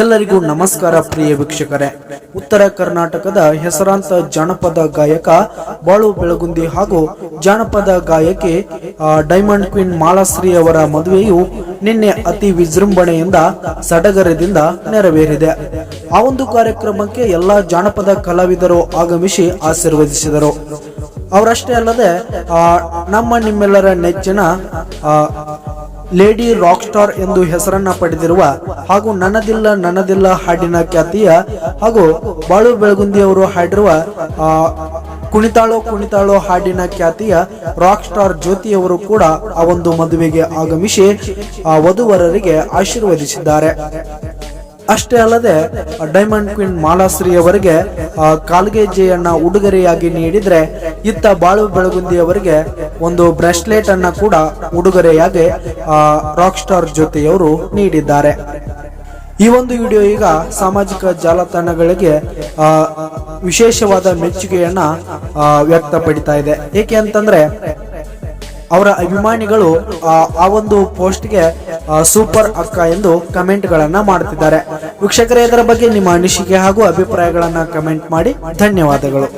ಎಲ್ಲರಿಗೂ ನಮಸ್ಕಾರ ಪ್ರಿಯ ವೀಕ್ಷಕರೇ. ಉತ್ತರ ಕರ್ನಾಟಕದ ಹೆಸರಾಂತ ಜಾನಪದ ಗಾಯಕ ಬಾಳು ಬೆಳಗುಂದಿ ಹಾಗೂ ಜಾನಪದ ಗಾಯಕಿ ಡೈಮಂಡ್ ಕ್ವೀನ್ ಮಾಲಾಶ್ರೀ ಅವರ ಮದುವೆಯು ನಿನ್ನೆ ಅತಿ ವಿಜೃಂಭಣೆಯಿಂದ ಸಡಗರದಿಂದ ನೆರವೇರಿದೆ. ಆ ಒಂದು ಕಾರ್ಯಕ್ರಮಕ್ಕೆ ಎಲ್ಲಾ ಜಾನಪದ ಕಲಾವಿದರು ಆಗಮಿಸಿ ಆಶೀರ್ವದಿಸಿದರು. ಅವರಷ್ಟೇ ಅಲ್ಲದೆ ನಮ್ಮ ನಿಮ್ಮೆಲ್ಲರ ನೆಚ್ಚಿನ ಲೇಡಿ ರಾಕ್ ಸ್ಟಾರ್ ಎಂದು ಹೆಸರನ್ನ ಪಡೆದಿರುವ ಹಾಗೂ ನನ್ನದಿಲ್ಲ ನನ್ನದಿಲ್ಲ ಹಾಡಿನ ಖ್ಯಾತಿಯ ಹಾಗೂ ಬಾಳು ಬೆಳಗುಂದಿ ಅವರು ಹಾಡಿರುವ ಕುಣಿತಾಳೋ ಕುಣಿತಾಳೋ ಹಾಡಿನ ಖ್ಯಾತಿಯ ರಾಕ್ ಸ್ಟಾರ್ ಜ್ಯೋತಿಯವರು ಕೂಡ ಆ ಒಂದು ಮದುವೆಗೆ ಆಗಮಿಸಿ, ಆ ವಧುವರರಿಗೆ ಆಶೀರ್ವದಿಸಿದ್ದಾರೆ. ಅಷ್ಟೇ ಅಲ್ಲದೆ ಡೈಮಂಡ್ ಕ್ವೀನ್ ಮಾಲಾಶ್ರೀ ಅವರಿಗೆ ಆ, ಕಾಲ್ಗೆ ಜೆಯನ್ನ ಉಡುಗೊರೆಯಾಗಿ ನೀಡಿದ್ರೆ ಇತ್ತ ಬಾಳು ಬೆಳಗುಂದಿ ಅವರಿಗೆ ಒಂದು ಬ್ರೆಸ್ಲೆಟ್ ಅನ್ನ ಕೂಡ ಉಡುಗೊರೆಯಾಗಿ ರಾಕ್ ಸ್ಟಾರ್ ಜೊತೆಯವರು ನೀಡಿದ್ದಾರೆ. ಈ ಒಂದು ವಿಡಿಯೋ ಈಗ ಸಾಮಾಜಿಕ ಜಾಲತಾಣಗಳಿಗೆ ವಿಶೇಷವಾದ ಮೆಚ್ಚುಗೆಯನ್ನ ವ್ಯಕ್ತಪಡಿತಾ ಇದೆ. ಏಕೆ ಅಂತಂದ್ರೆ ಅವರ ಅಭಿಮಾನಿಗಳು ಆ, ಒಂದು ಪೋಸ್ಟ್ಗೆ ಸೂಪರ್ ಅಕ್ಕ ಎಂದು ಕಮೆಂಟ್ಗಳನ್ನು ಮಾಡುತ್ತಿದ್ದಾರೆ ವೀಕ್ಷಕರೇ ಇದರ ಬಗ್ಗೆ ನಿಮ್ಮ ಅನಿಸಿಕೆ ಹಾಗೂ ಅಭಿಪ್ರಾಯಗಳನ್ನು ಕಮೆಂಟ್ ಮಾಡಿ. ಧನ್ಯವಾದಗಳು.